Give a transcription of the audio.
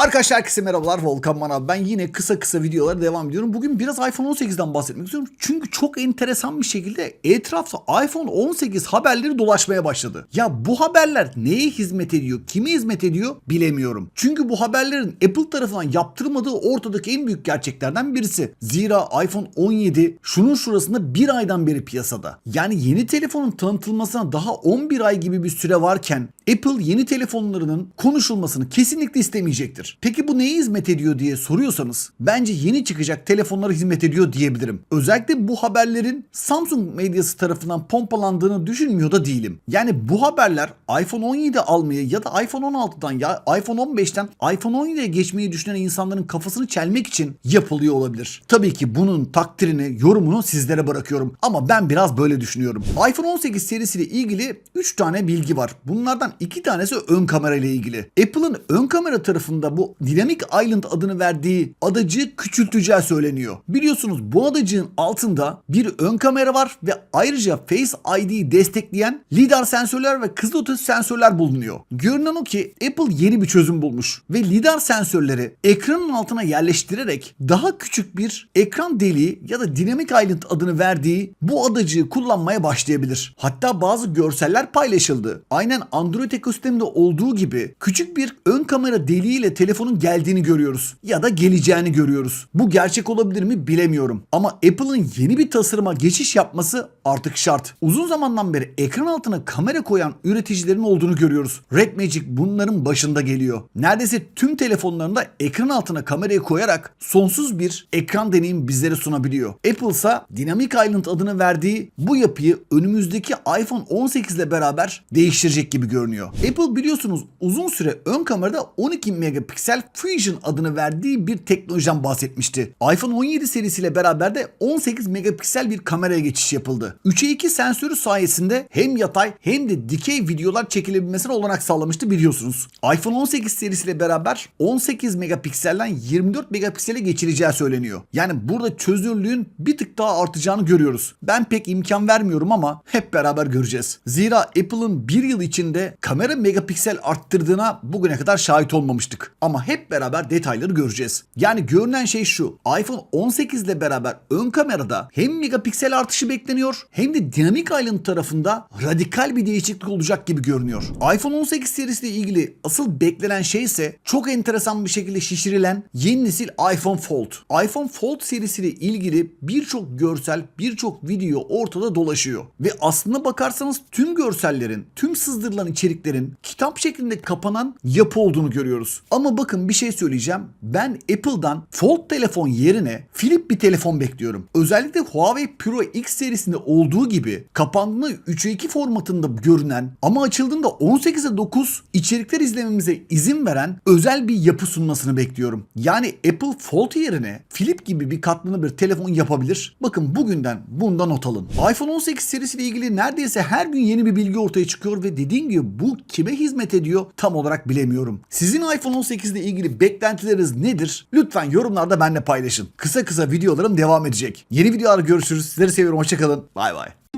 Arkadaşlar herkese merhabalar Volkan Manav. Ben yine kısa kısa videolara devam ediyorum. Bugün biraz iPhone 18'den bahsetmek istiyorum. Çünkü çok enteresan bir şekilde etrafta iPhone 18 haberleri dolaşmaya başladı. Ya bu haberler neye hizmet ediyor, kime hizmet ediyor bilemiyorum. Çünkü bu haberlerin Apple tarafından yaptırmadığı ortadaki en büyük gerçeklerden birisi. Zira iPhone 17 şunun şurasında bir aydan beri piyasada. Yani yeni telefonun tanıtılmasına daha 11 ay gibi bir süre varken Apple yeni telefonlarının konuşulmasını kesinlikle istemeyecektir. Peki bu neye hizmet ediyor diye soruyorsanız bence yeni çıkacak telefonlara hizmet ediyor diyebilirim. Özellikle bu haberlerin Samsung medyası tarafından pompalandığını düşünmüyor da değilim. Yani bu haberler iPhone 17 almayı ya da iPhone 16'dan ya iPhone 15'ten iPhone 17'ye geçmeyi düşünen insanların kafasını çelmek için yapılıyor olabilir. Tabii ki bunun takdirini, yorumunu sizlere bırakıyorum. Ama ben biraz böyle düşünüyorum. iPhone 18 serisiyle ilgili 3 tane bilgi var. Bunlardan 2 tanesi ön kamera ile ilgili. Apple'ın ön kamera tarafında bu Dynamic Island adını verdiği adacığı küçülteceği söyleniyor. Biliyorsunuz bu adacığın altında bir ön kamera var ve ayrıca Face ID'yi destekleyen lidar sensörler ve kızılötesi sensörler bulunuyor. Görünen o ki Apple yeni bir çözüm bulmuş ve lidar sensörleri ekranın altına yerleştirerek daha küçük bir ekran deliği ya da Dynamic Island adını verdiği bu adacığı kullanmaya başlayabilir. Hatta bazı görseller paylaşıldı. Aynen Android ekosisteminde olduğu gibi küçük bir ön kamera deliğiyle telefonun geldiğini görüyoruz ya da geleceğini görüyoruz. Bu gerçek olabilir mi bilemiyorum. Ama Apple'ın yeni bir tasarıma geçiş yapması artık şart. Uzun zamandan beri ekran altına kamera koyan üreticilerin olduğunu görüyoruz. Red Magic bunların başında geliyor. Neredeyse tüm telefonlarında ekran altına kamerayı koyarak sonsuz bir ekran deneyim bizlere sunabiliyor. Apple ise Dynamic Island adını verdiği bu yapıyı önümüzdeki iPhone 18 ile beraber değiştirecek gibi görünüyor. Apple biliyorsunuz uzun süre ön kamerada 12 megapiksel Fusion adını verdiği bir teknolojiden bahsetmişti. iPhone 17 serisiyle beraber de 18 megapiksel bir kameraya geçiş yapıldı. 3'e 2 sensörü sayesinde hem yatay hem de dikey videolar çekilebilmesine olanak sağlamıştı biliyorsunuz. iPhone 18 serisiyle beraber 18 megapikselden 24 megapiksele geçileceği söyleniyor. Yani burada çözünürlüğün bir tık daha artacağını görüyoruz. Ben pek imkan vermiyorum ama hep beraber göreceğiz. Zira Apple'ın bir yıl içinde kamera megapiksel arttırdığına bugüne kadar şahit olmamıştık. Ama hep beraber detayları göreceğiz. Yani görünen şey şu. iPhone 18 ile beraber ön kamerada hem megapiksel artışı bekleniyor hem de Dynamic Island tarafında radikal bir değişiklik olacak gibi görünüyor. iPhone 18 serisiyle ilgili asıl beklenen şey ise çok enteresan bir şekilde şişirilen yeni nesil iPhone Fold. iPhone Fold serisiyle ilgili birçok görsel, birçok video ortada dolaşıyor. Ve aslına bakarsanız tüm görsellerin, tüm sızdırılan içeriklerin kitap şeklinde kapanan yapı olduğunu görüyoruz. Ama bakın bir şey söyleyeceğim. Ben Apple'dan Fold telefon yerine flip bir telefon bekliyorum. Özellikle Huawei Pro X serisinde olduğu gibi kapandığında 3'e 2 formatında görünen ama açıldığında 18'e 9 içerikler izlememize izin veren özel bir yapı sunmasını bekliyorum. Yani Apple Fold yerine flip gibi bir katmanlı bir telefon yapabilir. Bakın bugünden bundan not alın. iPhone 18 serisiyle ilgili neredeyse her gün yeni bir bilgi ortaya çıkıyor ve dediğim gibi bu kime hizmet ediyor tam olarak bilemiyorum. Sizin iPhone 18 ile ilgili beklentileriniz nedir? Lütfen yorumlarda benimle paylaşın. Kısa kısa videolarım devam edecek. Yeni videolarda görüşürüz. Sizleri seviyorum. Hoşçakalın. Bay bay.